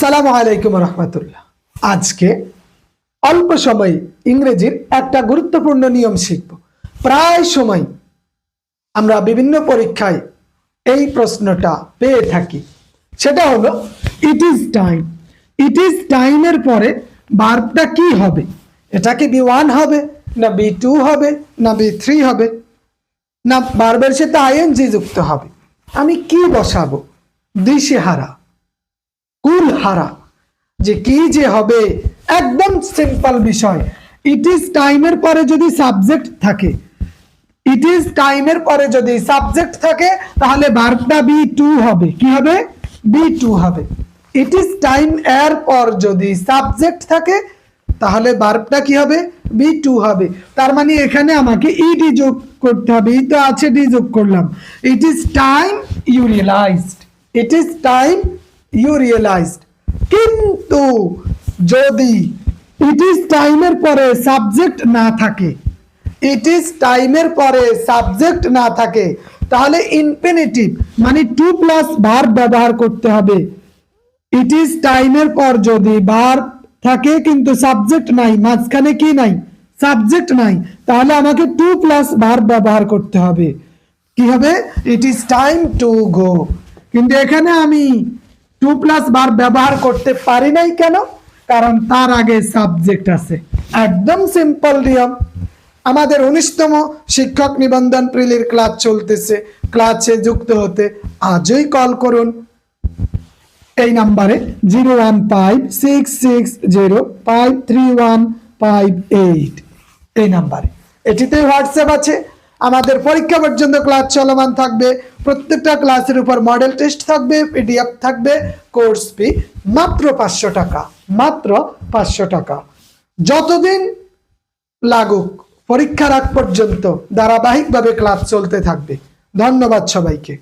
আসসালামু আলাইকুম রহমতুল্লাহ। আজকে অল্প সময় ইংরেজির একটা গুরুত্বপূর্ণ নিয়ম শিখব। প্রায় সময় আমরা বিভিন্ন পরীক্ষায় এই প্রশ্নটা পেয়ে থাকি। সেটা হলো it is time it is টাইমের পরে বার্বটা কি হবে? এটা কি বি ওয়ান হবে, না বি টু হবে, না বি থ্রি হবে? না বার্বের সাথে আইএনজি যুক্ত হবে। আমি কি বসাবো? দিশেহারা কুল হারা যে কি যে হবে, একদম সিম্পল বিষয়। ইট ইজ টাইমের পরে যদি সাবজেক্ট থাকে। ইট ইজ টাইমের পরে যদি সাবজেক্ট থাকে, তাহলে ভার্বটা বি টু হবে। কি হবে? বি টু হবে। ইট ইজ টাইম এর পর যদি সাবজেক্ট থাকে, তাহলে ভার্বটা কি হবে? বি টু হবে। তার মানে এখানে আমাকে ইডি যোগ করতে হবে। এই তো আছে ডি যোগ করলাম। It is time you realized it is time you realized কিন্তু যদি ইট ইজ টাইমের পরে সাবজেক্ট না থাকে ইট ইজ টাইমের পরে সাবজেক্ট না থাকে তাহলে ইনফিনিটিভ মানে টু প্লাস ভার্ব ব্যবহার করতে হবে ইট ইজ টাইমের পর যদি ভার্ব থাকে কিন্তু সাবজেক্ট নাই মাঝখানে কি নাই সাবজেক্ট নাই তাহলে আমাকে টু প্লাস ভার্ব ব্যবহার করতে হবে কি হবে it is time to go কিন্তু এখানে আমি টু প্লাস বার ব্যবহার করতে পারি নাই কেন? কারণ তার আগে সাবজেক্ট আছে। একদম সিম্পল নিয়ম। আমাদের উনিশতম শিক্ষক নিবন্ধন প্রিলির ক্লাস চলতেছে। ক্লাসে যুক্ত হতে আজই কল করুন। এই নাম্বারে zero one five six six zero five three one five eight এই নাম্বারে এটিতে হোয়াটসঅ্যাপ আছে। আমাদের পরীক্ষা পর্যন্ত ক্লাস চলমান থাকবে। প্রত্যেকটা ক্লাসের উপর মডেল টেস্ট থাকবে পিডিএফ থাকবে কোর্স ফি মাত্র পাঁচশো টাকা, মাত্র পাঁচশো টাকা। যতদিন লাগুক, পরীক্ষার আগ পর্যন্ত ধারাবাহিকভাবে ক্লাস চলতে থাকবে। ধন্যবাদ সবাইকে।